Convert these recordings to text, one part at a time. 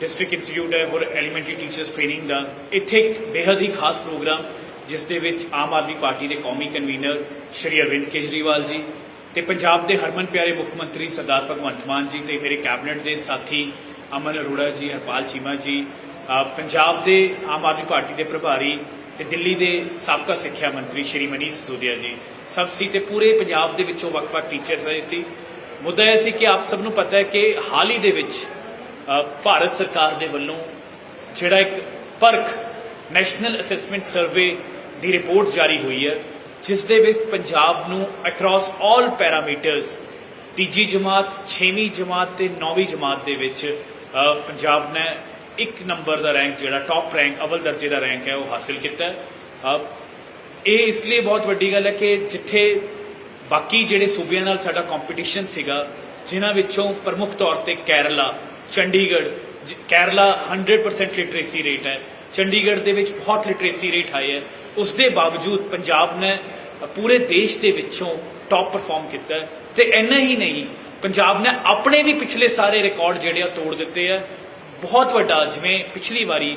District institute ਹੈ for elementary teachers training ਦਾ। ਇੱਥੇ ਇੱਕ ਬੇहद ਹੀ ਖਾਸ ਪ੍ਰੋਗਰਾਮ ਜਿਸ ਦੇ ਵਿੱਚ ਆਮ ਆਦਮੀ ਪਾਰਟੀ ਦੇ ਕੌਮੀ ਕਨਵੀਨਰ ਸ਼੍ਰੀ ਅਰਵਿੰਦ ਕੇਜਰੀਵਾਲ ਜੀ ਤੇ ਪੰਜਾਬ ਦੇ ਹਰਮਨ ਪਿਆਰੇ ਮੁੱਖ ਮੰਤਰੀ ਸਰਦਾਰ ਭਗਵੰਤ ਮਾਨ ਜੀ ਤੇ ਮੇਰੇ ਕੈਬਨਿਟ ਦੇ ਸਾਥੀ ਅਮਨ ਅਰੋੜਾ ਜੀ, ਹਰਪਾਲ ਚੀਮਾ ਜੀ ਪੰਜਾਬ ਦੇ ਆਮ ਆਦਮੀ ਪਾਰਟੀ ਦੇ ਪ੍ਰਭਾਰੀ ਤੇ ਦਿੱਲੀ ਦੇ ਸਾਬਕਾ ਸਿੱਖਿਆ ਮੰਤਰੀ ਸ਼੍ਰੀ ਮਨੀਸ਼ ਸਿਸੋਦੀਆ ਜੀ। ਸਭ ਸੀ ਤੇ ਪੂਰੇ ਪੰਜਾਬ ਦੇ ਵਿੱਚੋਂ ਵੱਖ-ਵੱਖ ਟੀਚਰਸ ਆਏ ਸੀ। ਮੁੱਦਾ ਇਹ ਸੀ ਕਿ ਆਪ ਸਭ ਨੂੰ ਪਤਾ ਹੈ ਕਿ ਹਾਲ ਹੀ ਦੇ ਵਿੱਚ ਭਾਰਤ ਸਰਕਾਰ ਦੇ ਵੱਲੋਂ ਜਿਹੜਾ ਇੱਕ ਪਰਖ ਨੈਸ਼ਨਲ ਅਸੈਸਮੈਂਟ ਸਰਵੇ ਦੀ ਰਿਪੋਰਟ ਜਾਰੀ ਹੋਈ ਹੈ, ਜਿਸ ਦੇ ਵਿੱਚ ਪੰਜਾਬ ਨੂੰ ਅਕ੍ਰੋਸ ਆਲ ਪੈਰਾਮੀਟਰਸ ਤੀਜੀ ਜਮਾਤ 6ਵੀਂ ਜਮਾਤ ਤੇ 9ਵੀਂ ਜਮਾਤ ਦੇ ਵਿੱਚ ਪੰਜਾਬ ਨੇ ਇੱਕ ਨੰਬਰ ਦਾ ਰੈਂਕ ਜਿਹੜਾ ਟੌਪ ਰੈਂਕ ਅਵਲ ਦਰਜੇ ਦਾ ਰੈਂਕ ਹੈ, ਉਹ ਹਾਸਿਲ ਕੀਤਾ ਹੈ। ਇਹ ਇਸ ਲਈ ਬਹੁਤ ਵੱਡੀ ਗੱਲ ਹੈ ਕਿ ਜਿੱਥੇ ਬਾਕੀ ਜਿਹੜੇ ਸੂਬਿਆਂ ਨਾਲ ਸਾਡਾ ਕੰਪੀਟੀਸ਼ਨ ਸੀਗਾ, ਜਿਨ੍ਹਾਂ ਵਿੱਚੋਂ ਪ੍ਰਮੁੱਖ ਤੌਰ ਤੇ ਕੇਰਲਾ ਚੰਡੀਗੜ੍ਹ, ਜ- ਕੇਰਲਾ 100% ਲਿਟਰੇਸੀ ਰੇਟ ਹੈ। ਚੰਡੀਗੜ੍ਹ ਦੇ ਵਿੱਚ ਬਹੁਤ ਲਿਟਰੇਸੀ ਰੇਟ ਹਾਈ ਹੈ। ਉਸ ਦੇ ਬਾਵਜੂਦ ਪੰਜਾਬ ਨੇ ਪੂਰੇ ਦੇਸ਼ ਦੇ ਵਿੱਚੋਂ ਟੌਪ ਪਰਫਾਰਮ ਕੀਤਾ ਹੈ। ਤੇ ਇੰਨਾ ਹੀ ਨਹੀਂ, ਪੰਜਾਬ ਨੇ ਆਪਣੇ ਵੀ ਪਿਛਲੇ ਸਾਰੇ ਰਿਕਾਰਡ ਜਿਹੜੇ ਆ ਤੋੜ ਦਿੱਤੇ ਆ। ਬਹੁਤ ਵੱਡਾ, ਜਿਵੇਂ ਪਿਛਲੀ ਵਾਰੀ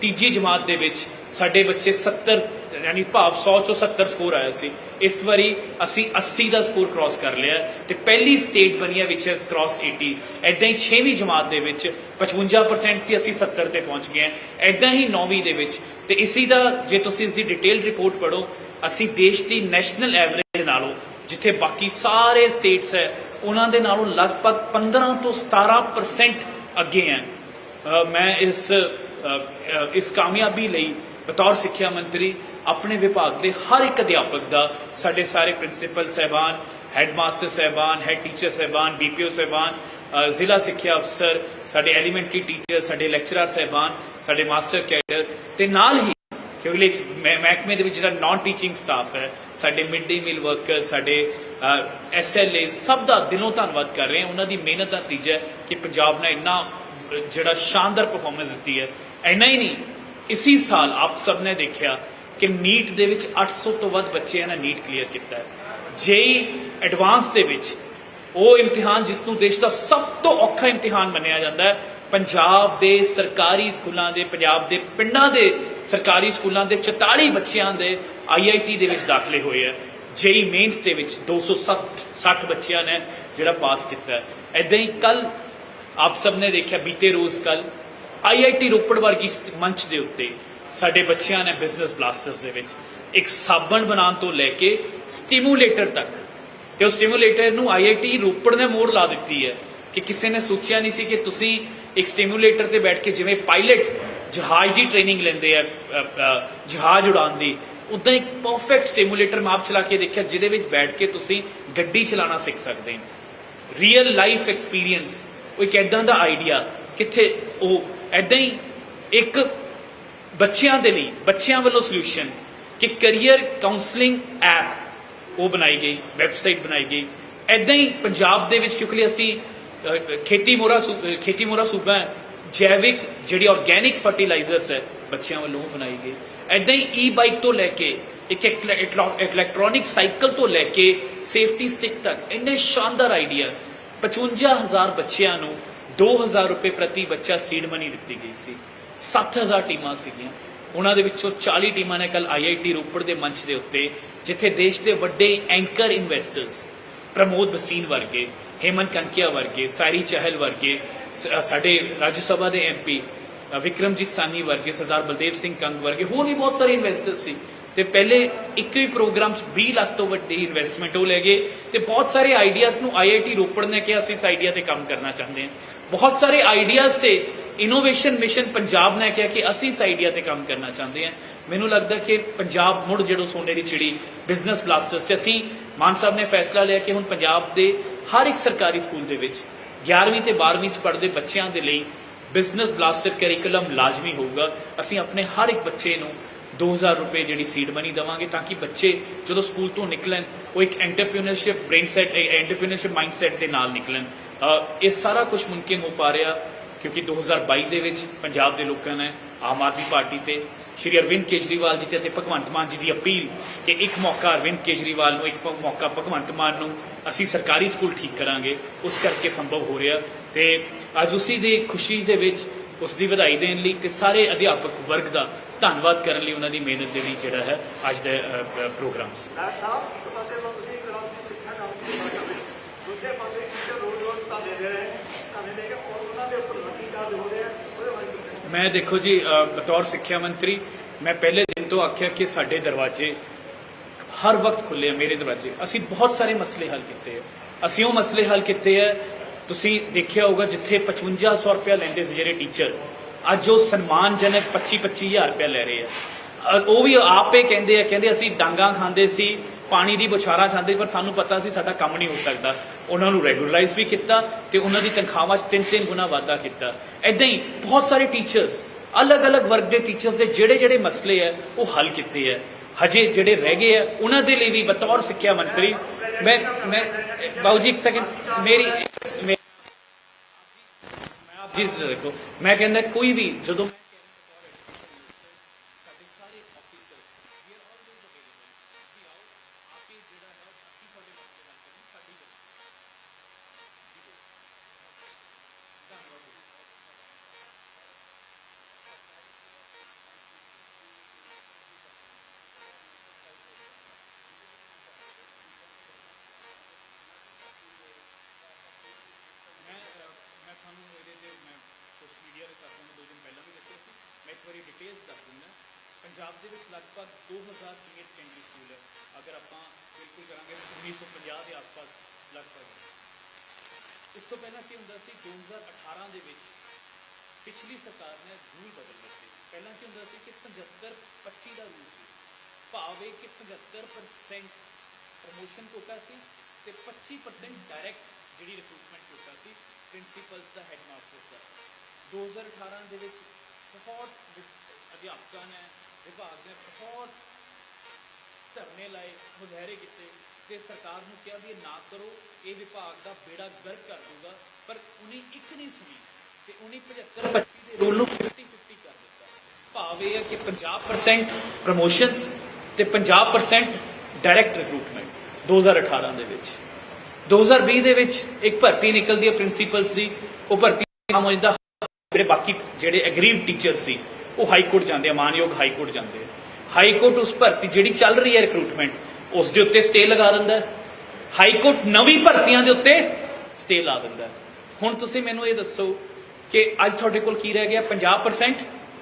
ਤੀਜੀ ਜਮਾਤ ਦੇ ਵਿੱਚ ਸਾਡੇ ਬੱਚੇ 70 ਯਾਨੀ ਭਾਵ 100 ਚੋਂ 70 ਸਕੋਰ ਆਇਆ ਸੀ। ਇਸ ਵਾਰੀ ਅਸੀਂ 80 ਦਾ ਸਕੋਰ ਕ੍ਰਾਸ ਕਰ ਲਿਆ ਤੇ ਪਹਿਲੀ ਸਟੇਟ ਬਣੀ ਹੈ ਵਿਚ ਹੈਸ ਕ੍ਰਾਸਡ 80 ਐਦਾਂ ਹੀ 6ਵੀਂ ਜਮਾਤ ਦੇ ਵਿੱਚ 55% ਸੀ, ਅਸੀਂ 70 ਤੇ ਪਹੁੰਚ ਗਏ ਹਾਂ। ਐਦਾਂ ਹੀ 9ਵੀਂ ਦੇ ਵਿੱਚ। ਤੇ ਇਸੀ ਦਾ ਜੇ ਤੁਸੀਂ ਇਸ ਦੀ ਡਿਟੇਲ ਰਿਪੋਰਟ ਪੜੋ ਅਸੀਂ ਦੇਸ਼ ਦੀ ਨੈਸ਼ਨਲ ਐਵਰੇਜ ਨਾਲੋਂ, ਜਿੱਥੇ ਬਾਕੀ ਸਾਰੇ ਸਟੇਟਸ ਹੈ, ਉਹਨਾਂ ਦੇ ਨਾਲੋਂ ਲਗਭਗ 15 ਤੋਂ 17% ਅੱਗੇ ਹੈ। ਮੈਂ ਇਸ ਇਸ ਕਾਮਯਾਬੀ ਲਈ ਬਤੌਰ ਸਿੱਖਿਆ ਮੰਤਰੀ ਆਪਣੇ ਵਿਭਾਗ ਦੇ ਹਰ ਇੱਕ ਅਧਿਆਪਕ ਦਾ ਸਾਡੇ ਸਾਰੇ ਪ੍ਰਿੰਸੀਪਲ ਸਹਿਬਾਨ ਹੈਡਮਾਸਟਰ ਸਹਿਬਾਨ ਹੈਡ ਟੀਚਰ ਸਹਿਬਾਨ ਬੀਪੀਓ ਸਹਿਬਾਨ ਅ, ਜ਼ਿਲ੍ਹਾ ਸਿੱਖਿਆ ਅਫਸਰ ਸਾਡੇ ਐਲੀਮੈਂਟਰੀ ਟੀਚਰ ਸਾਡੇ ਲੈਕਚਰਰ ਸਹਿਬਾਨ ਸਾਡੇ ਮਾਸਟਰ ਕੈਡਰ ਤੇ ਨਾਲ ਹੀ ਕਿਉਂਕਿ ਮਹਿਕਮੇ ਦੇ ਵਿੱਚ ਜਿਹੜਾ ਨਾਨ ਟੀਚਿੰਗ ਸਟਾਫ ਹੈ ਸਾਡੇ ਮਿਡ ਡੇ ਮੀਲ ਵਰਕਰ ਸਾਡੇ ਐਸਐਲਏ ਸਭ ਦਾ ਦਿਲੋਂ ਧੰਨਵਾਦ ਕਰ ਰਹੇ ਹਾਂ। ਉਹਨਾਂ ਦੀ ਮਿਹਨਤ ਦਾ ਨਤੀਜਾ ਕਿ ਪੰਜਾਬ ਨੇ ਇੰਨਾ ਜਿਹੜਾ ਸ਼ਾਨਦਾਰ ਪਰਫਾਰਮੈਂਸ ਦਿੱਤੀ ਹੈ। ਇੰਨਾ ਹੀ ਨਹੀਂ ਇਸੀ ਸਾਲ ਆਪ ਸਭ ਨੇ ਦੇਖਿਆ ਕਿ ਨੀਟ ਦੇ ਵਿੱਚ 800 ਤੋਂ ਵੱਧ ਬੱਚਿਆਂ ਨੇ ਨੀਟ ਕਲੀਅਰ ਕੀਤਾ ਹੈ। ਜੇਈ ਐਡਵਾਂਸ ਦੇ ਵਿੱਚ ਉਹ ਇਮਤਿਹਾਨ, ਜਿਸ ਨੂੰ ਦੇਸ਼ ਦਾ ਸਭ ਤੋਂ ਔਖਾ ਇਮਤਿਹਾਨ ਮੰਨਿਆ ਜਾਂਦਾ ਹੈ, ਪੰਜਾਬ ਦੇ ਸਰਕਾਰੀ ਸਕੂਲਾਂ ਦੇ, ਪੰਜਾਬ ਦੇ ਪਿੰਡਾਂ ਦੇ ਸਰਕਾਰੀ ਸਕੂਲਾਂ ਦੇ 44 ਬੱਚਿਆਂ ਦੇ ਆਈਆਈਟੀ ਦੇ ਵਿੱਚ ਦਾਖਲੇ ਹੋਏ ਆ ਜੇਈ ਮੇਨਸ ਦੇ ਵਿੱਚ 260 ਬੱਚਿਆਂ ਨੇ ਜਿਹੜਾ ਪਾਸ ਕੀਤਾ ਹੈ। ਐਦਾਂ ਹੀ ਕੱਲ ਆਪ ਸਭ ਨੇ ਦੇਖਿਆ, ਬੀਤੇ ਰੋਜ਼ ਕੱਲ ਆਈਆਈਟੀ ਰੋਪੜ ਵਰਗੀ ਮੰਚ ਦੇ ਉੱਤੇ ਸਾਡੇ ਬੱਚਿਆਂ ਨੇ ਬਿਜ਼ਨਸ ਬਲਾਸਟਰਸ ਦੇ ਵਿੱਚ ਇੱਕ ਸਾਬਣ ਬਣਾਉਣ ਤੋਂ ਲੈ ਕੇ ਸਟੀਮੂਲੇਟਰ ਤੱਕ। ਤੇ ਉਹ ਸਟਿਮੂਲੇਟਰ ਨੂੰ ਆਈਆਈਟੀ ਰੋਪੜ ਨੇ ਮੋੜ ਲਾ ਦਿੱਤੀ ਹੈ ਕਿ ਕਿਸੇ ਨੇ ਸੋਚਿਆ ਨਹੀਂ ਸੀ ਕਿ ਤੁਸੀਂ ਇੱਕ ਸਟੀਮੂਲੇਟਰ ਤੇ ਬੈਠ ਕੇ ਜਿਵੇਂ ਪਾਇਲਟ ਜਹਾਜ਼ ਦੀ ਟ੍ਰੇਨਿੰਗ ਲੈਂਦੇ ਆ ਜਹਾਜ਼ ਉਡਾਉਣ ਦੀ ਉਦਾਂ ਇੱਕ ਪਰਫੈਕਟ ਸਟੀਮੂਲੇਟਰ ਮਾਪ ਚਲਾ ਕੇ ਦੇਖਿਆ ਜਿਹਦੇ ਵਿੱਚ ਬੈਠ ਕੇ ਤੁਸੀਂ ਗੱਡੀ ਚਲਾਉਣਾ ਸਿੱਖ ਸਕਦੇ ਹੋ। ਰੀਅਲ ਲਾਈਫ ਐਕਸਪੀਰੀਅੰਸ ਉਹ ਇੱਕ ਐਦਾਂ ਦਾ ਆਈਡੀਆ ਕਿੱਥੇ ਉਹ ਐਦਾਂ ਹੀ ਇੱਕ ਬੱਚਿਆਂ ਦੇ ਲਈ, ਬੱਚਿਆਂ ਵੱਲੋਂ ਸੋਲੂਸ਼ਨ ਕਿ ਕੈਰੀਅਰ ਕਾਉਂਸਲਿੰਗ ਐਪ ਉਹ ਬਣਾਈ ਗਈ ਵੈਬਸਾਈਟ ਬਣਾਈ ਗਈ। ਐਦਾਂ ਹੀ ਪੰਜਾਬ ਦੇ ਵਿੱਚ ਕਿਉਂਕਿ ਅਸੀਂ ਖੇਤੀ ਮੋਰਾ ਸੂ- ਖੇਤੀ ਮੋਰਾ ਸੂਬਾ ਹੈ, ਜੈਵਿਕ ਜਿਹੜੀ ਆਰਗੈਨਿਕ ਫਰਟੀਲਾਈਜ਼ਰਸ ਹੈ, ਬੱਚਿਆਂ ਵੱਲੋਂ ਬਣਾਈ ਗਈ। ਐਦਾਂ ਹੀ ਈ ਬਾਈਕ ਤੋਂ ਲੈ ਕੇ, ਇੱਕ ਇਲੈਕਟ੍ਰੋਨਿਕ ਸਾਈਕਲ ਤੋਂ ਲੈ ਕੇ ਸੇਫਟੀ ਸਟਿਕ ਤੱਕ, ਇੰਨੇ ਸ਼ਾਨਦਾਰ ਆਈਡੀਆ 55000 ਬੱਚਿਆਂ ਨੂੰ 2000 ਰੁਪਏ ਪ੍ਰਤੀ ਬੱਚਾ ਸੀਡ ਮਨੀ ਦਿੱਤੀ ਗਈ ਸੀ। 7000 ਟੀਮਾਂ ਸੀਗੀਆਂ। ਉਹਨਾਂ ਦੇ ਵਿੱਚੋਂ 40 ਟੀਮਾਂ ਨੇ ਕੱਲ ਆਈਆਈਟੀ ਰੋਪੜ ਦੇ ਮੰਚ ਦੇ ਉੱਤੇ, ਜਿੱਥੇ ਦੇਸ਼ ਦੇ ਵੱਡੇ ਐਂਕਰ ਇਨਵੈਸਟਰਸ ਪ੍ਰਮੋਦ ਬਸੀਨ ਵਰਗੇ ਹੇਮਨ ਕੰਕਿਆ ਵਰਗੇ ਸਾਰੀ ਚਹਿਲ ਵਰਗੇ ਸਾਡੇ ਰਾਜ ਸਭਾ ਦੇ ਐਮਪੀ ਵਿਕਰਮਜੀਤ ਸਾਨੀ ਵਰਗੇ, ਸਰਦਾਰ ਬਲਦੇਵ ਸਿੰਘ ਕੰਗ ਵਰਗੇ, ਹੋਰ ਵੀ ਬਹੁਤ ਸਾਰੇ ਇਨਵੈਸਟਰ ਸੀ। ਤੇ ਪਹਿਲੇ ਇੱਕ ਹੀ ਪ੍ਰੋਗਰਾਮ 'ਚ 20 ਲੱਖ ਤੋਂ ਵੱਡੀ ਇਨਵੈਸਟਮੈਂਟ ਉਹ ਲੈ ਗਏ ਤੇ ਬਹੁਤ ਸਾਰੇ ਆਈਡੀਆਜ਼ ਨੂੰ ਆਈਆਈਟੀ ਰੋਪੜ ਨੇ ਕਿਹਾ ਅਸੀਂ ਇਸ ਆਈਡੀਆ ਤੇ ਕੰਮ ਕਰਨਾ ਚਾਹੁੰਦੇ ਹਾਂ ਬਹੁਤ ਸਾਰੇ ਆਈਡੀਆਜ਼ ਤੇ ਇਨੋਵੇਸ਼ਨ ਮਿਸ਼ਨ ਪੰਜਾਬ ਨੇ ਕਿਹਾ ਕਿ ਅਸੀਂ ਇਸ ਆਈਡੀਆ ਤੇ ਕੰਮ ਕਰਨਾ ਚਾਹੁੰਦੇ ਹਾਂ। ਮੈਨੂੰ ਲੱਗਦਾ ਕਿ ਪੰਜਾਬ ਮੁੜ ਜਿਹੜੋ ਸੋਨੇ ਦੀ ਚਿੜੀ ਬਿਜ਼ਨਸ ਬਲਾਸਟਰਸ ਤੇ ਅਸੀਂ ਮਾਨ ਸਾਹਿਬ ਨੇ ਫੈਸਲਾ ਲਿਆ ਕਿ ਹੁਣ ਪੰਜਾਬ ਦੇ ਹਰ ਇੱਕ ਸਰਕਾਰੀ ਸਕੂਲ ਦੇ ਵਿੱਚ 11ਵੀਂ ਤੇ 12ਵੀਂ ਚ ਪੜ੍ਹਦੇ ਬੱਚਿਆਂ ਦੇ ਲਈ ਬਿਜ਼ਨਸ ਬਲਾਸਟਰ ਕਰਿਕੂਲਮ ਲਾਜ਼ਮੀ ਹੋਊਗਾ। ਅਸੀਂ ਆਪਣੇ ਹਰ ਇੱਕ ਬੱਚੇ ਨੂੰ 2000 ਰੁਪਏ ਜਿਹੜੀ ਸੀਡ ਮਨੀ ਦਵਾਂਗੇ ਤਾਂ ਕਿ ਬੱਚੇ ਜਦੋਂ ਸਕੂਲ ਤੋਂ ਨਿਕਲਣ, ਉਹ ਇੱਕ entrepreneurship brain set entrepreneurship mindset ਦੇ ਨਾਲ ਨਿਕਲਣ। ਇਹ ਸਾਰਾ ਕੁਝ ਮੁਮਕਿਨ ਹੋ ਪਾ ਰਿਹਾ। ਕਿਉਂਕਿ 2022 ਦੇ ਵਿੱਚ ਪੰਜਾਬ ਦੇ ਲੋਕਾਂ ਨੇ ਆਮ ਆਦਮੀ ਪਾਰਟੀ ਤੇ ਸ਼੍ਰੀ ਅਰਵਿੰਦ ਕੇਜਰੀਵਾਲ ਜੀ ਤੇ ਅਤੇ ਭਗਵੰਤ ਮਾਨ ਜੀ ਦੀ ਅਪੀਲ ਕਿ ਇੱਕ ਮੌਕਾ ਅਰਵਿੰਦ ਕੇਜਰੀਵਾਲ ਨੂੰ, ਇੱਕ ਮੌਕਾ ਭਗਵੰਤ ਮਾਨ ਨੂੰ ਅਸੀਂ ਸਰਕਾਰੀ ਸਕੂਲ ਠੀਕ ਕਰਾਂਗੇ, ਉਸ ਕਰਕੇ ਸੰਭਵ ਹੋ ਰਿਹਾ ਤੇ ਅੱਜ ਉਸੀ ਦੀ ਖੁਸ਼ੀ ਦੇ ਵਿੱਚ ਉਸ ਦੀ ਵਧਾਈ ਦੇਣ ਲਈ ਤੇ ਸਾਰੇ ਅਧਿਆਪਕ ਵਰਗ ਦਾ ਧੰਨਵਾਦ ਕਰਨ ਲਈ ਉਹਨਾਂ ਦੀ ਮਿਹਨਤ ਦੇ ਲਈ ਜਿਹੜਾ ਹੈ ਅੱਜ ਦਾ ਪ੍ਰੋਗਰਾਮ ਸੀ। ਦੂਜੇ ਪਾਸੇ ਟੀਚਰ ਰੋਜ਼ ਰੋਜ਼ ਧਰਨੇ ਦੇ ਰਹੇ ਮੈਂ ਦੇਖੋ ਜੀ ਬਤੌਰ ਸਿੱਖਿਆ ਮੰਤਰੀ, ਮੈਂ ਪਹਿਲੇ ਦਿਨ ਤੋਂ ਆਖਿਆ ਕਿ ਸਾਡੇ ਦਰਵਾਜ਼ੇ ਹਰ ਵਕਤ ਖੁੱਲੇ ਆ, ਮੇਰੇ ਦਰਵਾਜ਼ੇ। ਅਸੀਂ ਬਹੁਤ ਸਾਰੇ ਮਸਲੇ ਹੱਲ ਕੀਤੇ ਆ। ਅਸੀਂ ਉਹ ਮਸਲੇ ਹੱਲ ਕੀਤੇ ਆ, ਤੁਸੀਂ ਦੇਖਿਆ ਹੋਊਗਾ ਜਿੱਥੇ 5500 ਰੁਪਇਆ ਲੈਂਦੇ ਸੀ ਜਿਹੜੇ ਟੀਚਰ, ਅੱਜ ਉਹ ਸਨਮਾਨਜਨਕ 25 25000 ਰੁਪਇਆ ਲੈ ਰਹੇ ਆ। ਉਹ ਵੀ ਆਪੇ ਕਹਿੰਦੇ ਆ, ਕਹਿੰਦੇ ਅਸੀਂ ਡਾਂਗਾ ਖਾਂਦੇ ਸੀ ਪਾਣੀ ਦੀ ਬੁਛਾਰਾਂ ਖਾਂਦੇ ਪਰ ਸਾਨੂੰ ਪਤਾ ਸੀ ਸਾਡਾ ਕੰਮ ਨਹੀਂ ਹੋ ਸਕਦਾ। ਉਹਨਾਂ ਨੂੰ ਰੈਗੂਲਰਾਈਜ਼ ਵੀ ਕੀਤਾ ਤੇ ਉਹਨਾਂ ਦੀ ਤਨਖਾਹਾਂ 'ਚ ਤਿੰਨ ਤਿੰਨ ਗੁਣਾ ਵਾਧਾ ਕੀਤਾ। ਐਦਾਂ ਹੀ ਬਹੁਤ ਸਾਰੇ ਟੀਚਰਸ ਅਲੱਗ-ਅਲੱਗ ਵਰਗ ਦੇ ਟੀਚਰਸ ਦੇ ਜਿਹੜੇ ਜਿਹੜੇ ਮਸਲੇ ਆ, ਉਹ ਹੱਲ ਕੀਤੇ ਆ। ਹਜੇ ਜਿਹੜੇ ਰਹਿ ਗਏ ਆ, ਉਹਨਾਂ ਦੇ ਲਈ ਵੀ ਬਤੌਰ ਸਿੱਖਿਆ ਮੰਤਰੀ, ਮੈਂ ਮੈਂ ਬਾਬੂ ਜੀ ਇੱਕ ਸੈਕਿੰਡ ਮੇਰੀ ਮੈਂ ਆਪ ਜੀ ਦੇਖੋ, ਮੈਂ ਕਹਿੰਦਾ ਕੋਈ ਵੀ ਜਦੋਂ ਮੈਂ ਸਾਡੇ ਸਾਰੇ officer we are always available ਤੁਸੀਂ ਆਓ ਆਪੇ ਜਿਹੜਾ ਹੈ ਅਸੀਂ ਤੁਹਾਡੇ ਵਾਸਤੇ ਗੱਲ ਕਰਾਂਗੇ ਸਾਡੀ ਗੱਲ ਮੈਂ ਅਹ, ਮੈਂ ਤੁਹਾਨੂੰ ਇਹਦੇ ਤੇ ਮੈਂ ਸੋਸ਼ਲ ਮੀਡੀਆ ਦੇ ਸਾਥੀਆਂ ਨੂੰ ਦੋ ਦਿਨ ਪਹਿਲਾਂ ਵੀ ਦੱਸਿਆ ਸੀ ਮੈਂ ਇੱਕ ਵਾਰੀ ਡਿਟੇਲਸ ਦੱਸ ਦਿੰਦਾ। ਪੰਜਾਬ ਦੇ ਵਿੱਚ ਲਗਭਗ 2000 ਸੀਨੀਅਰ ਸੈਕੰਡਰੀ ਸਕੂਲ ਹੈ। ਅਗਰ ਆਪਾਂ ਬਿਲਕੁਲ ਕਰਾਂਗੇ 1950 ਦੇ ਆਸ-ਪਾਸ ਲਗਭਗ ਇਸ ਤੋਂ ਪਹਿਲਾਂ ਕੀ ਹੁੰਦਾ ਸੀ 2018 ਦੇ ਵਿੱਚ ਪਿਛਲੀ ਸਰਕਾਰ ਨੇ ਰੂਲ ਬਦਲ ਦਿੱਤੇ। ਪਹਿਲਾਂ ਕੀ ਹੁੰਦਾ ਸੀ ਕਿ 75 25 ਦਾ ਰੂਲ ਸੀ। ਭਾਵ ਕਿ 75% ਪ੍ਰਮੋਸ਼ਨ ਕੋਟਾ ਸੀ ਤੇ 25% ਡਾਇਰੈਕਟ ਜਿਹੜੀ ਰਿਕਰੂਟਮੈਂਟ ਕੋਟਾ ਸੀ ਪ੍ਰਿੰਸੀਪਲਸ ਦਾ ਹੈਡਮਾਸਟਰਸ ਦਾ। 2018 ਦੇ ਵਿੱਚ ਬਹੁਤ ਵਿ- ਅਧਿਆਪਕਾਂ ਨੇ, ਵਿਭਾਗ ਨੇ ਬਹੁਤ ਧਰਨੇ ਲਾਏ, ਮੁਜ਼ਾਹਰੇ ਕੀਤੇ ਤੇ ਸਰਕਾਰ ਨੂੰ ਕਿਹਾ ਵੀ ਇਹ ਨਾ ਕਰੋ, ਇਹ ਵਿਭਾਗ ਦਾ ਬੇੜਾ ਗਰਕ ਕਰ ਦੂਗਾ, ਪਰ ਉਹਨੇ ਇੱਕ ਨਹੀਂ ਸੁਣੀ ਤੇ ਉਹਨੇ 75 25 ਦੇ ਰੂਲ ਨੂੰ 50 50 ਕਰ ਦਿੱਤਾ। ਭਾਵ ਇਹ ਹੈ ਕਿ 50% ਪ੍ਰਮੋਸ਼ਨਸ ਤੇ 50% ਡਾਇਰੈਕਟ ਰਿਕਰੂਟਮੈਂਟ 2018 ਦੇ ਵਿੱਚ। 2020 ਦੇ ਵਿੱਚ ਇੱਕ ਭਰਤੀ ਨਿਕਲਦੀ ਹੈ ਪ੍ਰਿੰਸੀਪਲਸ ਦੀ, ਉਹ ਭਰਤੀ ਨਾਮ ਹੋ ਜਾਂਦਾ ਜਿਹੜੇ ਬਾਕੀ ਜਿਹੜੇ ਐਗਰੀਡ ਟੀਚਰ ਸੀ, ਉਹ ਹਾਈ ਕੋਰਟ ਜਾਂਦੇ ਆ, ਮਾਨਯੋਗ ਹਾਈ ਕੋਰਟ ਜਾਂਦੇ ਆ। ਹਾਈ ਕੋਰਟ ਉਸ ਭਰਤੀ ਜਿਹੜੀ ਚੱਲ ਰਹੀ ਹੈ ਰਿਕਰੂਟਮੈਂਟ ਉਸ ਦੇ ਉੱਤੇ ਸਟੇ ਲਗਾ ਦਿੰਦਾ ਹੈ। ਹਾਈ ਕੋਰਟ ਨਵੀਂ ਭਰਤੀਆਂ ਦੇ ਉੱਤੇ ਸਟੇ ਲਾ ਦਿੰਦਾ ਹੈ। ਹੁਣ ਤੁਸੀਂ ਮੈਨੂੰ ਇਹ ਦੱਸੋ ਕਿ ਅੱਜ ਤੁਹਾਡੇ ਕੋਲ ਕੀ ਰਹਿ ਗਿਆ? 50%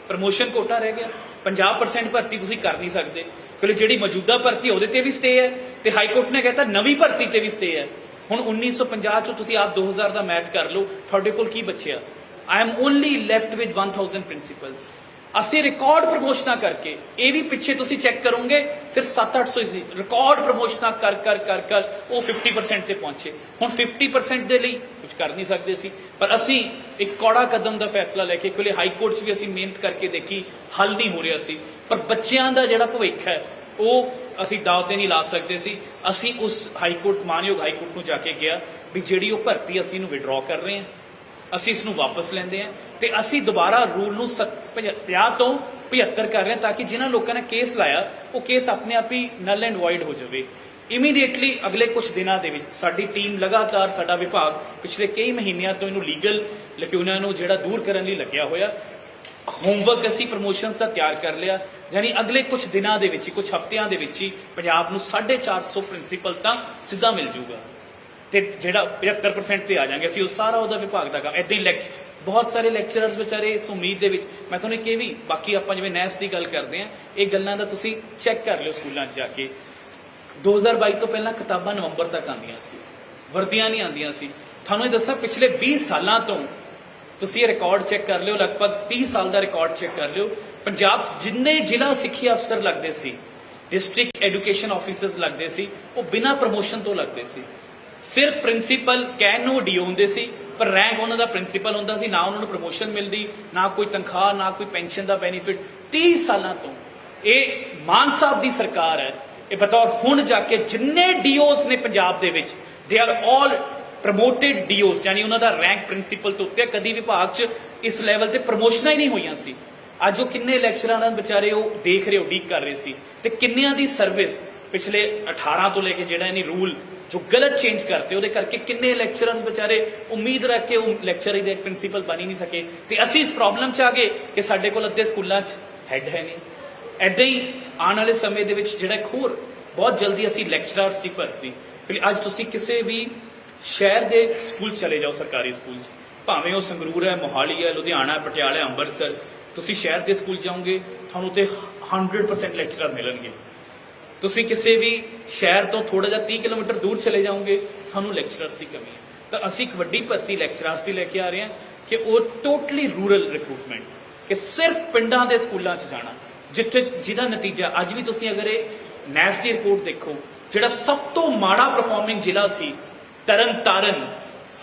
ਪ੍ਰਮੋਸ਼ਨ ਕੋਟਾ ਰਹਿ ਗਿਆ। 50% ਭਰਤੀ ਤੁਸੀਂ ਕਰ ਨਹੀਂ ਸਕਦੇ। ਕਿਉਂਕਿ ਜਿਹੜੀ ਮੌਜੂਦਾ ਭਰਤੀ ਉਹਦੇ ਤੇ ਵੀ ਸਟੇ ਹੈ ਤੇ ਹਾਈ ਕੋਰਟ ਨੇ ਕਹਿਤਾ ਨਵੀਂ ਭਰਤੀ ਤੇ ਵੀ ਸਟੇ ਹੈ। ਹੁਣ 1950 ਚੋਂ ਤੁਸੀਂ ਆਪ 2000 ਦਾ ਮੈਥ ਕਰ ਲਓ, ਤੁਹਾਡੇ ਕੋਲ ਕੀ ਬਚਿਆ? I am only left with 1000 principals ਅਸੀਂ ਰਿਕਾਰਡ ਪ੍ਰਮੋਸ਼ਨਾਂ ਕਰਕੇ, ਇਹ ਵੀ ਪਿੱਛੇ ਤੁਸੀਂ ਚੈੱਕ ਕਰੋਗੇ, ਸਿਰਫ 7-800 ਸੀ ਰਿਕਾਰਡ ਪ੍ਰਮੋਸ਼ਨਾਂ ਕਰ ਕਰ ਕਰ ਕਰ, ਉਹ 50% ਤੇ ਪਹੁੰਚੇ। ਹੁਣ 50% ਦੇ ਲਈ ਕੁਝ ਕਰ ਨਹੀਂ ਸਕਦੇ ਸੀ ਪਰ ਅਸੀਂ ਇੱਕ ਕੌੜਾ ਕਦਮ ਦਾ ਫੈਸਲਾ ਲੈ ਕੇ ਕੋਲੇ ਹਾਈ ਕੋਰਟ 'ਚ ਵੀ ਅਸੀਂ ਮਿਹਨਤ ਕਰਕੇ ਦੇਖੀ, ਹੱਲ ਨਹੀਂ ਹੋ ਰਿਹਾ ਸੀ। ਪਰ ਬੱਚਿਆਂ ਦਾ ਜਿਹੜਾ ਭਵਿੱਖ ਹੈ, ਉਹ ਅਸੀਂ ਦਾਅ ਤੇ ਨਹੀਂ ਲਾ ਸਕਦੇ ਸੀ। ਅਸੀਂ ਉਸ ਹਾਈ ਕੋਰਟ ਮਾਨਯੋਗ ਹਾਈ ਕੋਰਟ ਨੂੰ ਜਾ ਕੇ ਗਿਆ ਵੀ ਜਿਹੜੀ ਉਹ ਭਰਤੀ ਅਸੀਂ ਇਹਨੂੰ ਵਿਡਰਾਅ ਕਰ ਰਹੇ ਹਾਂ। ਅਸੀਂ ਇਸ ਨੂੰ ਵਾਪਸ ਲੈਂਦੇ ਹਾਂ ਤੇ ਅਸੀਂ ਦੁਬਾਰਾ ਰੂਲ ਨੂੰ 50 ਤੋਂ 75 ਕਰ ਰਹੇ ਹਾਂ ਤਾਂ ਕਿ ਜਿਨ੍ਹਾਂ ਲੋਕਾਂ ਨੇ ਕੇਸ ਲਾਇਆ, ਉਹ ਕੇਸ ਆਪਣੇ ਆਪ ਹੀ ਨਲ ਐਂਡ ਵਾਇਡ ਹੋ ਜਾਵੇ। ਇਮੀਡੀਏਟਲੀ ਅਗਲੇ ਕੁਝ ਦਿਨਾਂ ਦੇ ਵਿੱਚ ਸਾਡੀ ਟੀਮ ਲਗਾਤਾਰ, ਸਾਡਾ ਵਿਭਾਗ ਪਿਛਲੇ ਕਈ ਮਹੀਨਿਆਂ ਤੋਂ ਇਹਨੂੰ ਲੀਗਲ ਲਕਿਊਨਾ ਨੂੰ ਜਿਹੜਾ ਦੂਰ ਕਰਨ ਲਈ ਲੱਗਿਆ ਹੋਇਆ ਹੋਮਵਰਕ ਅਸੀਂ ਪ੍ਰੋਮੋਸ਼ਨਸ ਦਾ ਤਿਆਰ ਕਰ ਲਿਆ, ਯਾਨੀ ਅਗਲੇ ਕੁਝ ਦਿਨਾਂ ਦੇ ਵਿੱਚ ਕੁਝ ਹਫ਼ਤਿਆਂ ਦੇ ਵਿੱਚ ਹੀ ਪੰਜਾਬ ਨੂੰ 450 ਪ੍ਰਿੰਸੀਪਲ ਤਾਂ ਸਿੱਧਾ ਮਿਲ ਜੂਗਾ। ਤੇ ਜਿਹੜਾ 75% ਤੇ ਆ ਜਾਾਂਗੇ ਅਸੀਂ ਉਹ ਸਾਰਾ ਉਹਦਾ ਵਿਭਾਗ ਦਾ ਕੰਮ ਏਦਾਂ ਹੀ ਲੈਕਚਰ ਬਹੁਤ ਸਾਰੇ ਲੈਕਚਰਰਸ ਵਿਚਾਰੇ ਇਸ ਉਮੀਦ ਦੇ ਵਿੱਚ ਮੈਂ ਤੁਹਾਨੂੰ ਇਹ ਵੀ ਬਾਕੀ ਆਪਾਂ ਜਿਵੇਂ ਨੈਸ ਦੀ ਗੱਲ ਕਰਦੇ ਆ ਇਹ ਗੱਲਾਂ ਦਾ ਤੁਸੀਂ ਚੈੱਕ ਕਰ ਲਿਓ ਸਕੂਲਾਂ 'ਚ ਜਾ ਕੇ। 2022 ਤੋਂ ਪਹਿਲਾਂ ਕਿਤਾਬਾਂ ਨਵੰਬਰ ਤੱਕ ਆਉਂਦੀਆਂ ਸੀ। ਵਰਦੀਆਂ ਨਹੀਂ ਆਉਂਦੀਆਂ ਸੀ। ਤੁਹਾਨੂੰ ਇਹ ਦੱਸਾਂ, ਪਿਛਲੇ 20 ਸਾਲਾਂ ਤੋਂ ਤੁਸੀਂ ਇਹ ਰਿਕਾਰਡ ਚੈੱਕ ਕਰ ਲਿਓ, ਲਗਭਗ 30 ਸਾਲ ਦਾ ਰਿਕਾਰਡ ਚੈੱਕ ਕਰ ਲਿਓ। ਪੰਜਾਬ ਜਿੰਨੇ ਜ਼ਿਲ੍ਹਾ ਸਿੱਖਿਆ ਅਫਸਰ ਲੱਗਦੇ ਸੀ ਡਿਸਟ੍ਰਿਕਟ ਐਜੂਕੇਸ਼ਨ ਆਫੀਸਰਸ ਲੱਗਦੇ ਸੀ, ਉਹ ਬਿਨਾਂ ਪ੍ਰਮੋਸ਼ਨ ਤੋਂ ਲੱਗਦੇ ਸੀ। ਸਿਰਫ ਪ੍ਰਿੰਸੀਪਲ ਕਹਿਣ ਨੂੰ ਡੀ ਹੁੰਦੇ ਸੀ, ਪਰ ਰੈਂਕ ਉਹਨਾਂ ਦਾ ਪ੍ਰਿੰਸੀਪਲ ਹੁੰਦਾ ਸੀ, ਨਾ ਉਹਨਾਂ ਨੂੰ ਪ੍ਰਮੋਸ਼ਨ ਮਿਲਦੀ, ਨਾ ਕੋਈ ਤਨਖਾਹ, ਨਾ ਕੋਈ ਪੈਨਸ਼ਨ ਦਾ ਬੈਨੀਫਿਟ 30 ਸਾਲਾਂ ਤੋਂ ਇਹ ਮਾਨ ਸਾਹਿਬ ਦੀ ਸਰਕਾਰ ਹੈ, ਇਹ ਬਤੌਰ ਹੁਣ ਜਾ ਕੇ ਜਿੰਨੇ ਡੀਓਸ ਨੇ ਪੰਜਾਬ ਦੇ ਵਿੱਚ ਦੇ ਆਰ ਆਲ ਪ੍ਰਮੋਟਡ ਡੀਓਸ ਯਾਨੀ ਉਹਨਾਂ ਦਾ ਰੈਂਕ ਪ੍ਰਿੰਸੀਪਲ ਤੋਂ ਉੱਤੇ ਕਦੀ ਵਿਭਾਗ 'ਚ ਇਸ ਲੈਵਲ ਤੇ ਪ੍ਰਮੋਸ਼ਨਾਂ ਹੀ ਨਹੀਂ ਹੋਈਆਂ ਸੀ। ਅੱਜ ਉਹ ਕਿੰਨੇ ਲੈਕਚਰਾਂ ਨਾਲ ਵਿਚਾਰੇ, ਉਹ ਦੇਖ ਰਹੇ ਉਡੀਕ ਕਰ ਰਹੇ ਸੀ। ਤੇ ਕਿੰਨਿਆਂ ਦੀ ਸਰਵਿਸ ਪਿਛਲੇ 18 ਤੋਂ ਲੈ ਕੇ ਜਿਹੜਾ ਇਹਨੇ ਰੂਲ ਜੋ ਗਲਤ ਚੇਂਜ ਕਰਤੇ ਉਹਦੇ ਕਰਕੇ ਕਿੰਨੇ ਲੈਕਚਰਰਸ ਵਿਚਾਰੇ ਉਮੀਦ ਰੱਖ ਕੇ ਉਹ ਲੈਕਚਰ ਦੇ ਪ੍ਰਿੰਸੀਪਲ ਬਣ ਹੀ ਨਹੀਂ ਸਕੇ। ਤੇ ਅਸੀਂ ਇਸ ਪ੍ਰੋਬਲਮ 'ਚ ਆ ਗਏ ਕਿ ਸਾਡੇ ਕੋਲ ਅੱਧੇ ਸਕੂਲਾਂ 'ਚ ਹੈੱਡ ਹੈ ਨਹੀਂ। ਐਦਾਂ ਹੀ ਆਉਣ ਵਾਲੇ ਸਮੇਂ ਦੇ ਵਿੱਚ ਜਿਹੜਾ ਇੱਕ ਹੋਰ ਬਹੁਤ ਜਲਦੀ ਅਸੀਂ ਲੈਕਚਰਰਸ ਦੀ ਭਰਤੀ। ਫਿਰ ਅੱਜ ਤੁਸੀਂ ਕਿਸੇ ਵੀ ਸ਼ਹਿਰ ਦੇ ਸਕੂਲ ਚਲੇ ਜਾਓ ਸਰਕਾਰੀ ਸਕੂਲ 'ਚ। ਭਾਵੇਂ ਉਹ ਸੰਗਰੂਰ ਹੈ ਮੋਹਾਲੀ ਹੈ ਲੁਧਿਆਣਾ ਪਟਿਆਲਾ ਹੈ, ਅੰਮ੍ਰਿਤਸਰ। ਤੁਸੀਂ ਸ਼ਹਿਰ ਦੇ ਸਕੂਲ ਜਾਓਗੇ ਤੁਹਾਨੂੰ ਤੇ 100% ਲੈਕਚਰਰ ਮਿਲਣਗੇ। ਤੁਸੀਂ ਕਿਸੇ ਵੀ ਸ਼ਹਿਰ ਤੋਂ ਥੋੜਾ ਜਿਹਾ 30 ਕਿਲੋਮੀਟਰ ਦੂਰ ਚਲੇ ਜਾਓਗੇ, ਤੁਹਾਨੂੰ ਲੈਕਚਰਰਸ ਦੀ ਕਮੀ ਹੈ। ਤਾਂ ਅਸੀਂ ਇੱਕ ਵੱਡੀ ਭਰਤੀ ਲੈਕਚਰਰਸ ਦੀ ਲੈ ਕੇ ਆ ਰਹੇ ਹਾਂ ਕਿ ਉਹ ਟੋਟਲੀ ਰੂਰਲ ਰਿਕਰੂਟਮੈਂਟ ਕਿ ਸਿਰਫ ਪਿੰਡਾਂ ਦੇ ਸਕੂਲਾਂ 'ਚ ਜਾਣਾ, ਜਿੱਥੇ ਜਿਹਦਾ ਨਤੀਜਾ ਅੱਜ ਵੀ ਤੁਸੀਂ ਅਗਰ ਇਹ ਨੈਸ ਦੀ ਰਿਪੋਰਟ ਦੇਖੋ, ਜਿਹੜਾ ਸਭ ਤੋਂ ਮਾੜਾ ਪਰਫਾਰਮਿੰਗ ਜ਼ਿਲ੍ਹਾ ਸੀ ਤਰਨ ਤਾਰਨ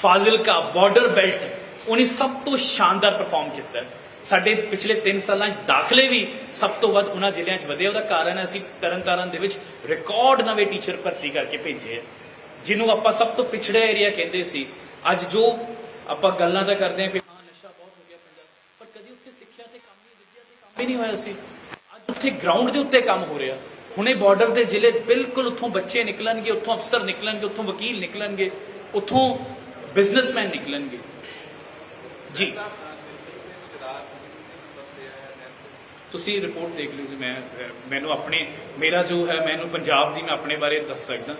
ਫਾਜ਼ਿਲਕਾ ਬਾਰਡਰ ਬੈਲਟ ਉਹਨੇ ਸਭ ਤੋਂ ਸ਼ਾਨਦਾਰ ਪਰਫਾਰਮ ਕੀਤਾ। ਸਾਡੇ ਪਿਛਲੇ 3 ਸਾਲਾਂ 'ਚ ਦਾਖਲੇ ਵੀ ਸਭ ਤੋਂ ਵੱਧ ਉਹਨਾਂ ਜ਼ਿਲ੍ਹਿਆਂ 'ਚ ਵਧੇ। ਉਹਦਾ ਕਾਰਨ ਹੈ, ਅਸੀਂ ਤਰਨਤਾਰਨ ਦੇ ਵਿੱਚ ਰਿਕਾਰਡ ਨਵੇਂ ਟੀਚਰ ਭਰਤੀ ਕਰਕੇ ਭੇਜੇ ਹੈ, ਜਿਹਨੂੰ ਆਪਾਂ ਸਭ ਤੋਂ ਪਿਛੜਿਆ ਏਰੀਆ ਕਹਿੰਦੇ ਸੀ। ਅੱਜ ਜੋ ਆਪਾਂ ਗੱਲਾਂ ਤਾਂ ਕਰਦੇ ਹਾਂ ਕਿ ਹਾਂ, ਨਸ਼ਾ ਬਹੁਤ ਹੋ ਗਿਆ ਪੰਜਾਬ ਪਰ ਕਦੀ ਉੱਥੇ ਸਿੱਖਿਆ ਤੇ ਕੰਮ ਨਹੀਂ, ਵਿਦਿਆ ਤੇ ਕੰਮ ਹੀ ਨਹੀਂ ਹੋਇਆ ਸੀ। ਅੱਜ ਉੱਥੇ ਗਰਾਊਂਡ ਦੇ ਉੱਤੇ ਕੰਮ ਹੋ ਰਿਹਾ। ਹੁਣੇ ਬਾਰਡਰ ਦੇ ਜ਼ਿਲ੍ਹੇ ਬਿਲਕੁਲ ਉੱਥੋਂ ਬੱਚੇ ਨਿਕਲਣਗੇ, ਉੱਥੋਂ ਅਫਸਰ ਨਿਕਲਣਗੇ, ਉੱਥੋਂ ਵਕੀਲ ਨਿਕਲਣਗੇ, ਉੱਥੋਂ ਬਿਜ਼ਨਸਮੈਨ ਨਿਕਲਣਗੇ। ਜੀ। ਤੁਸੀਂ ਰਿਪੋਰਟ ਦੇਖ ਲਿਓ ਜੀ, ਮੈਂ, ਮੈਨੂੰ ਆਪਣੇ, ਮੇਰਾ ਜੋ ਹੈ, ਮੈਨੂੰ ਪੰਜਾਬ ਦੀ ਮੈਂ ਆਪਣੇ ਬਾਰੇ ਦੱਸ ਸਕਦਾ।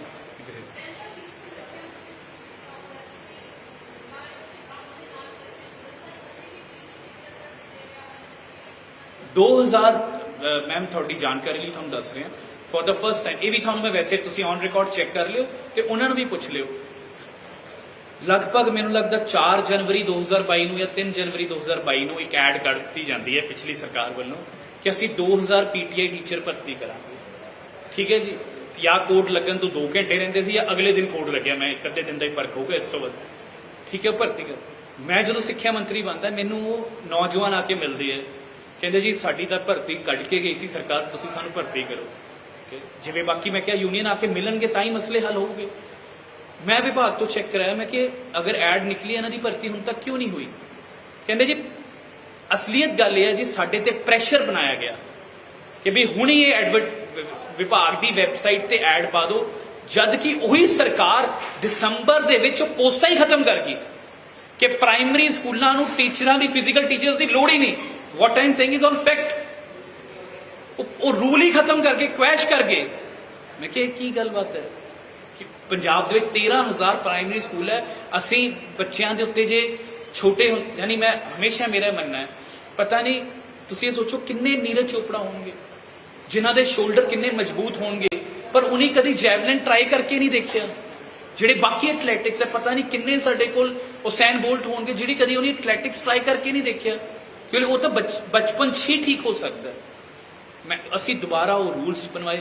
ਦੋ ਹਜ਼ਾਰ ਮੈਮ ਤੁਹਾਡੀ ਜਾਣਕਾਰੀ ਲਈ ਤੁਹਾਨੂੰ ਦੱਸ ਰਿਹਾ। ਫॉर ਦਾ ਫਰਸਟ ਟਾਈਮ ਇਹ ਵੀ ਤੁਹਾਨੂੰ ਮੈਂ ਵੈਸੇ ਤੁਸੀਂ ਔਨ ਰਿਕਾਰਡ ਚੈੱਕ ਕਰ ਲਿਓ ਤੇ ਉਹਨਾਂ ਨੂੰ ਵੀ ਪੁੱਛ ਲਿਓ। ਲਗਭਗ ਮੈਨੂੰ ਲੱਗਦਾ 4 ਜਨਵਰੀ 2022 ਨੂੰ ਜਾਂ 3 ਜਨਵਰੀ 2022 ਨੂੰ ਇੱਕ ਐਡ ਕੱਢ ਦਿੱਤੀ ਜਾਂਦੀ ਹੈ ਪਿਛਲੀ ਸਰਕਾਰ ਵੱਲੋਂ। ਕਿ ਅਸੀਂ 2000 ਪੀਟੀਆਈ ਟੀਚਰ ਭਰਤੀ ਕਰਾਂਗੇ। ਠੀਕ ਹੈ ਜੀ? ਜਾਂ ਕੋਡ ਲੱਗਣ ਤੋਂ 2 ਘੰਟੇ ਰਹਿੰਦੇ ਸੀ ਜਾਂ ਅਗਲੇ ਦਿਨ ਕੋਡ ਲੱਗਿਆ। ਮੈਂ ਇੱਕ ਅੱਧੇ ਦਿਨ ਦਾ ਹੀ ਫ਼ਰਕ ਹੋਊਗਾ ਇਸ ਤੋਂ ਵੱਧ। ਠੀਕ ਹੈ, ਉਹ ਭਰਤੀ ਕਰ ਮੈਂ ਜਦੋਂ ਸਿੱਖਿਆ ਮੰਤਰੀ ਬਣਦਾ, ਮੈਨੂੰ ਉਹ ਨੌਜਵਾਨ ਆ ਕੇ ਮਿਲਦੇ ਹੈ ਕਹਿੰਦੇ ਜੀ, ਸਾਡੀ ਤਾਂ ਭਰਤੀ ਕੱਢ ਕੇ ਗਈ ਸੀ ਸਰਕਾਰ, ਤੁਸੀਂ ਸਾਨੂੰ ਭਰਤੀ ਕਰੋ। ਕਿ ਜਿਵੇਂ ਬਾਕੀ ਮੈਂ ਕਿਹਾ ਯੂਨੀਅਨ ਆ ਕੇ ਮਿਲਣਗੇ, ਤਾਂ ਹੀ ਮਸਲੇ ਹੱਲ ਹੋਣਗੇ ਮੈਂ ਵਿਭਾਗ ਤੋਂ ਚੈੱਕ ਕਰਾਇਆ, ਮੈਂ ਕਿ ਅਗਰ ਐਡ ਨਿਕਲੀ ਇਹਨਾਂ ਦੀ ਭਰਤੀ ਹੁਣ ਤੱਕ ਕਿਉਂ ਨਹੀਂ ਹੋਈ? ਕਹਿੰਦੇ ਜੀ ਅਸਲੀਅਤ ਗੱਲ ਇਹ ਹੈ ਜੀ, ਸਾਡੇ ਤੇ ਪ੍ਰੈਸ਼ਰ ਬਣਾਇਆ ਗਿਆ। ਕਿ ਵੀ ਹੁਣ ਹੀ ਇਹ ਐਡਵਰਟ ਵਿਭਾਗ ਦੀ ਵੈਬਸਾਈਟ ਤੇ ਐਡ ਪਾ ਦਿਓ, ਜਦ ਕਿ ਉਹੀ ਸਰਕਾਰ ਦਸੰਬਰ ਦੇ ਵਿੱਚ ਪੋਸਟਾਂ ਹੀ ਖਤਮ ਕਰ ਗਈ। ਕਿ ਪ੍ਰਾਇਮਰੀ ਸਕੂਲਾਂ ਨੂੰ ਟੀਚਰਾਂ ਦੀ ਫਿਜ਼ੀਕਲ ਟੀਚਰਸ ਦੀ ਲੋੜ ਹੀ ਨਹੀਂ। What I am saying is in fact ਉਹ ਰੂਲ ਹੀ ਖਤਮ ਕਰਕੇ ਕੁਐਸ਼ ਕਰ ਗਏ। ਮੈਂ ਕਿਹਾ ਕੀ ਗੱਲਬਾਤ ਹੈ? ਕਿ ਪੰਜਾਬ ਦੇ ਵਿੱਚ 13000 ਪ੍ਰਾਇਮਰੀ ਸਕੂਲ ਹੈ। ਅਸੀਂ ਬੱਚਿਆਂ ਦੇ ਉੱਤੇ ਜੇ ਛੋਟੇ ਯਾਨੀ ਮੈਂ ਹਮੇਸ਼ਾ ਮੇਰਾ ਮੰਨਣਾ ਹੈ, ਪਤਾ ਨਹੀਂ ਤੁਸੀਂ ਇਹ ਸੋਚੋ ਕਿੰਨੇ ਨੀਰਜ ਚੋਪੜਾ ਹੋਣਗੇ, ਜਿਨ੍ਹਾਂ ਦੇ ਸ਼ੋਲਡਰ ਕਿੰਨੇ ਮਜ਼ਬੂਤ ਹੋਣਗੇ, ਪਰ ਉਹਨੇ ਕਦੀ ਜੈਵਲਿਨ ਟਰਾਈ ਕਰਕੇ ਨਹੀਂ ਦੇਖਿਆ। ਜਿਹੜੇ ਬਾਕੀ ਐਥਲੈਟਿਕਸ ਹੈ, ਪਤਾ ਨਹੀਂ ਕਿੰਨੇ ਸਾਡੇ ਕੋਲ ਉਸੈਨ ਬੋਲਟ ਹੋਣਗੇ, ਜਿਹੜੀ ਕਦੀ ਉਹਨੇ ਐਥਲੈਟਿਕਸ ਟਰਾਈ ਕਰਕੇ ਨਹੀਂ ਦੇਖਿਆ। ਕਿਉਂਕਿ ਉਹ ਤਾਂ ਬਚ- ਬਚਪਨ 'ਚ ਹੀ ਠੀਕ ਹੋ ਸਕਦਾ ਮੈਂ, ਅਸੀਂ ਦੁਬਾਰਾ ਉਹ ਰੂਲਸ ਬਣਵਾਏ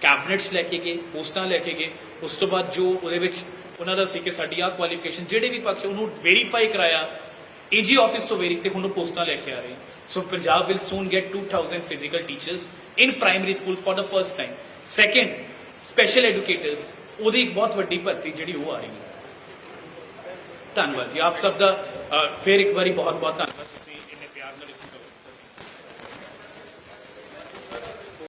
ਕੈਬਨਿਟਸ ਲੈ ਕੇ ਗਏ, ਪੋਸਟਾਂ ਲੈ ਕੇ ਗਏ, ਉਸ ਤੋਂ ਬਾਅਦ ਜੋ ਉਹਦੇ ਵਿੱਚ ਉਹਨਾਂ ਦਾ ਸੀ ਕਿ ਸਾਡੀ ਆ ਕੁਆਲੀਫਿਕੇਸ਼ਨ ਜਿਹੜੇ ਵੀ ਪੱਖ ਉਹਨੂੰ ਵੈਰੀਫਾਈ ਕਰਾਇਆ। ਏਜੀ ਆਫਿਸ ਤੋਂ ਵੈਰੀ ਤੇ ਹੁਣ ਪੋਸਟਾਂ ਲੈ ਕੇ ਆ ਰਹੇ। So Punjab will soon get 2000 physical teachers in primary school for the first time second special educators ਉਹਦੀ ਇੱਕ ਬਹੁਤ ਵੱਡੀ ਭਰਤੀ ਜਿਹੜੀ ਉਹ ਆ ਰਹੀ ਹੈ। ਧੰਨਵਾਦ ਜੀ। ਆਪ ਸਭ ਦਾ ਫਿਰ ਇੱਕ ਵਾਰੀ ਬਹੁਤ ਬਹੁਤ ਧੰਨਵਾਦ।